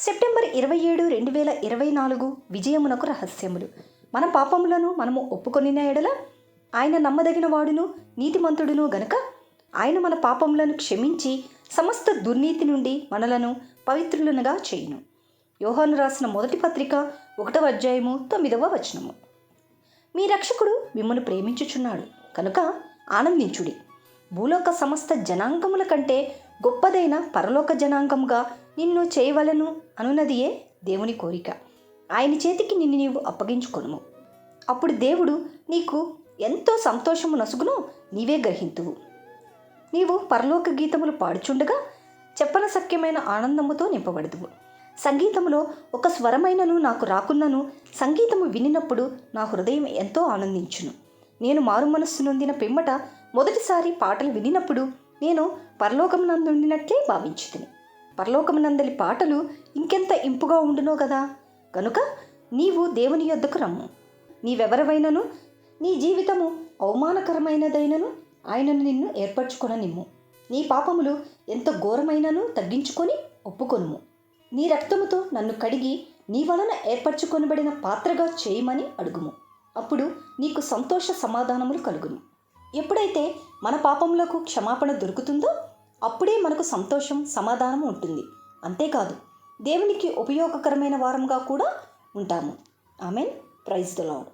September ఇరవై ఏడు రెండు వేల ఇరవై నాలుగు విజయమునకు రహస్యములు. మన పాపములను మనము ఒప్పుకొనిన ఎడల ఆయన నమ్మదగిన వాడును నీతిమంతుడును గనుక ఆయన మన పాపములను క్షమించి సమస్త దుర్నీతి నుండి మనలను పవిత్రులనుగా చేయును. యోహాను రాసిన మొదటి పత్రిక ఒకటవ అధ్యాయము తొమ్మిదవ వచనము. మీ రక్షకుడు మిమ్మల్ని ప్రేమించుచున్నాడు కనుక ఆనందించుడి. భూలోక సమస్త జనాంగముల కంటే గొప్పదైన పరలోక జనాంగముగా నిన్ను చేయవలను అనున్నదియే దేవుని కోరిక. ఆయన చేతికి నిన్ను నీవు అప్పగించుకొనుము. అప్పుడు దేవుడు నీకు ఎంతో సంతోషము నసుగును నీవే గ్రహింతువు. నీవు పరలోక గీతములు పాడుచుండగా చెప్పన సఖ్యమైన ఆనందముతో నింపబడదువు. సంగీతములో ఒక స్వరమైనను నాకు రాకున్నను సంగీతము వినినప్పుడు నా హృదయం ఎంతో ఆనందించును. నేను మారు మనస్సు నొందిన పిమ్మట మొదటిసారి పాటలు వినినప్పుడు నేను పరలోకమునందుండినట్లే భావించుతుంది పరలోకమునందలి పాటలు ఇంకెంత ఇంపుగా ఉండునో కదా. కనుక నీవు దేవుని యొద్దకు రమ్ము. నీవెవరవైనను? నీ జీవితము అవమానకరమైనదైనను ఆయనను నిన్ను ఏర్పరచుకొననిమ్ము. నీ పాపములు ఎంత ఘోరమైనను తగ్గించుకొని ఒప్పుకొనుము. నీ రక్తముతో నన్ను కడిగి నీ వలన ఏర్పరచుకొనబడిన పాత్రగా చేయమని అడుగుము. అప్పుడు నీకు సంతోష సమాధానములు కలుగును. ఎప్పుడైతే మన పాపములకు క్షమాపణ దొరుకుతుందో అప్పుడే మనకు సంతోషం సమాధానం ఉంటుంది. అంతేకాదు దేవునికి ఉపయోగకరమైన వారంగా కూడా ఉంటాము. ఆమెన్. Praise the lord